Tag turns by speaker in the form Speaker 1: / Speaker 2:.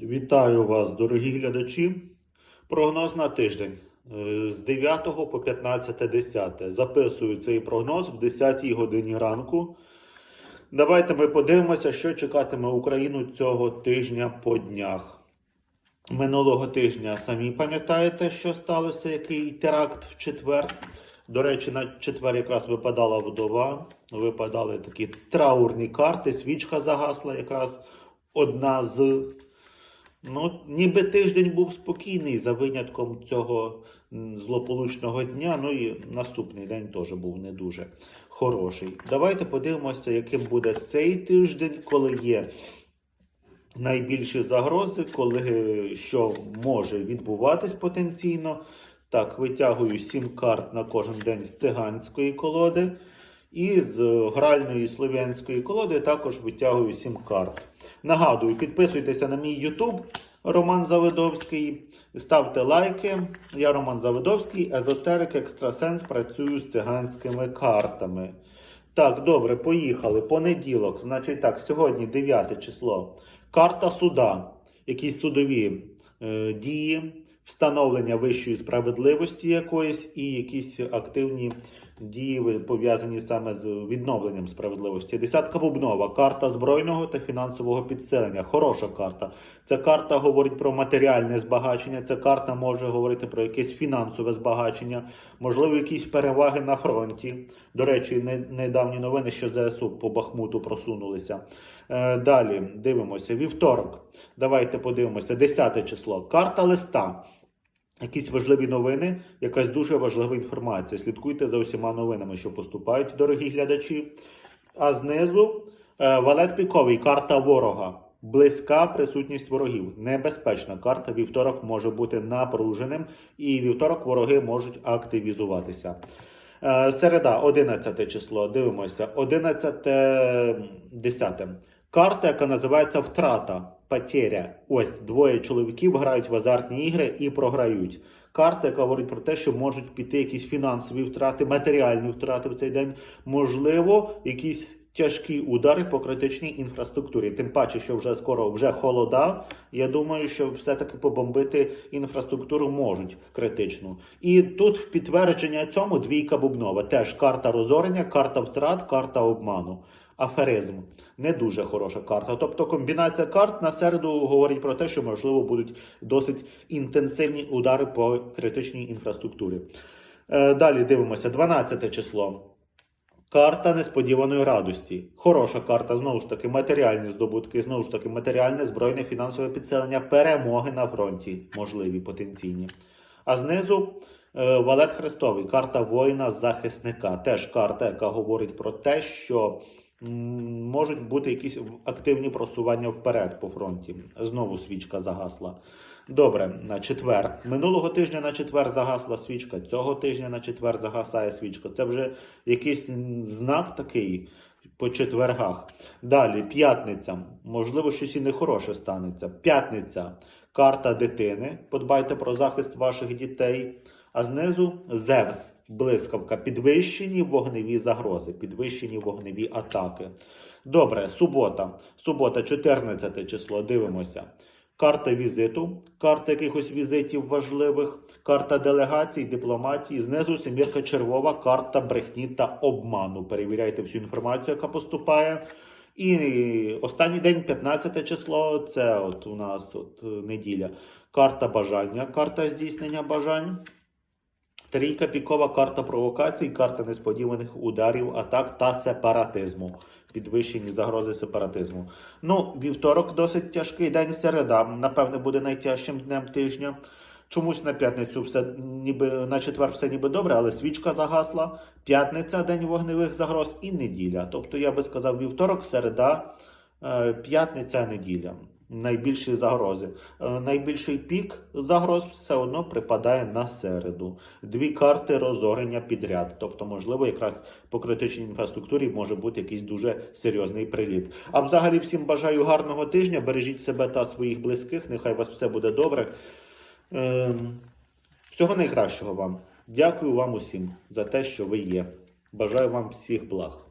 Speaker 1: Вітаю вас, дорогі глядачі. Прогноз на тиждень Е, з 9 по 15.10. Записую цей прогноз в 10 годині ранку. Давайте ми подивимося, що чекатиме Україну цього тижня по днях. Минулого тижня самі пам'ятаєте, що сталося, який теракт в четвер. До речі, на четвер якраз випадала вдова, випадали такі траурні карти, свічка загасла якраз одна з. Ну, ніби тиждень був спокійний за винятком цього злополучного дня. Ну і наступний день теж був не дуже хороший. Давайте подивимося, яким буде цей тиждень, коли є найбільші загрози, коли е, що може відбуватись потенційно. Так, витягую 7 карт на кожен день з циганської колоди. І з гральної слов'янської колоди також витягую 7 карт. Нагадую, підписуйтеся на мій YouTube Роман Завидовський. Ставте лайки. Я Роман Завидовський, езотерик, екстрасенс, працюю з циганськими картами. Так, добре, поїхали. Понеділок. Значить так, сьогодні 9 число. Карта суда. Якісь судові е, дії, встановлення вищої справедливості якоїсь і якісь активні дії пов'язані саме з відновленням справедливості. Десятка бубнова, карта збройного та фінансового підсилення. Хороша карта. Ця карта говорить про матеріальне збагачення. Ця карта може говорити про якесь фінансове збагачення, можливо, якісь переваги на фронті. До речі, не- недавні новини, що ЗСУ по Бахмуту просунулися. Е, далі дивимося. Вівторок. Давайте подивимося. 10 число. Карта листа. Якісь важливі новини, якась дуже важлива інформація. Слідкуйте за усіма новинами, що поступають, дорогі глядачі. А знизу е, валет піковий, карта ворога. Близька присутність ворогів. Небезпечна карта. Вівторок може бути напруженим, і вівторок вороги можуть активізуватися. Е, Середа, 11 число. Дивимося. 11, 10. Карта, яка називається Втрата. Потеря. Ось двоє чоловіків грають в азартні ігри і програють. Карта, яка говорить про те, що можуть піти якісь фінансові втрати, матеріальні втрати в цей день. Можливо, якісь тяжкі удари по критичній інфраструктурі. Тим паче, що вже скоро вже холода. Я думаю, що все-таки побомбити інфраструктуру можуть критичну. І тут в підтвердження цьому двійка бубнова. Теж карта розорення, карта втрат, карта обману. Аферизм не дуже хороша карта. Тобто комбінація карт на середу говорить про те, що можливо будуть досить інтенсивні удари по критичній інфраструктурі. Е, далі дивимося, 12 число. Карта несподіваної радості. Хороша карта, знову ж таки, матеріальні здобутки, знову ж таки, матеріальне збройне фінансове підсилення, перемоги на фронті, можливі потенційні. А знизу е, Валет Хрестовий, карта воїна-захисника. Теж карта, яка говорить про те, що можуть бути якісь активні просування вперед по фронті. Знову свічка загасла. Добре, на четвер. Минулого тижня на четвер загасла свічка. Цього тижня на четвер загасає свічка. Це вже якийсь знак такий по четвергах. Далі, п'ятниця. Можливо, щось і нехороше станеться. П'ятниця. Карта дитини. Подбайте про захист ваших дітей. А знизу Зевс, блискавка, підвищені вогневі загрози, підвищені вогневі атаки. Добре, субота. Субота, 14 число. Дивимося. Карта візиту, карта якихось візитів важливих, карта делегацій, дипломатії. Знизу семірка червова, карта брехні та обману. Перевіряйте всю інформацію, яка поступає. І останній день, 15 число, це от у нас от е, неділя. Карта бажання, карта здійснення бажань. Трійка пікова карта провокацій, карта несподіваних ударів, атак та сепаратизму. Підвищені загрози сепаратизму. Ну, вівторок досить тяжкий день середа. Напевне, буде найтяжчим днем тижня. Чомусь на п'ятницю все ніби на четвер все ніби добре, але свічка загасла. П'ятниця день вогневих загроз і неділя. Тобто я би сказав вівторок, середа, е, п'ятниця, неділя. Найбільші загрози. Е, Найбільший пік загроз все одно припадає на середу. Дві карти розорення підряд. Тобто, можливо, якраз по критичній інфраструктурі може бути якийсь дуже серйозний приліт. А взагалі всім бажаю гарного тижня. Бережіть себе та своїх близьких. Нехай вас все буде добре. Ем, Всього найкращого вам. Дякую вам усім за те, що ви є. Бажаю вам всіх благ.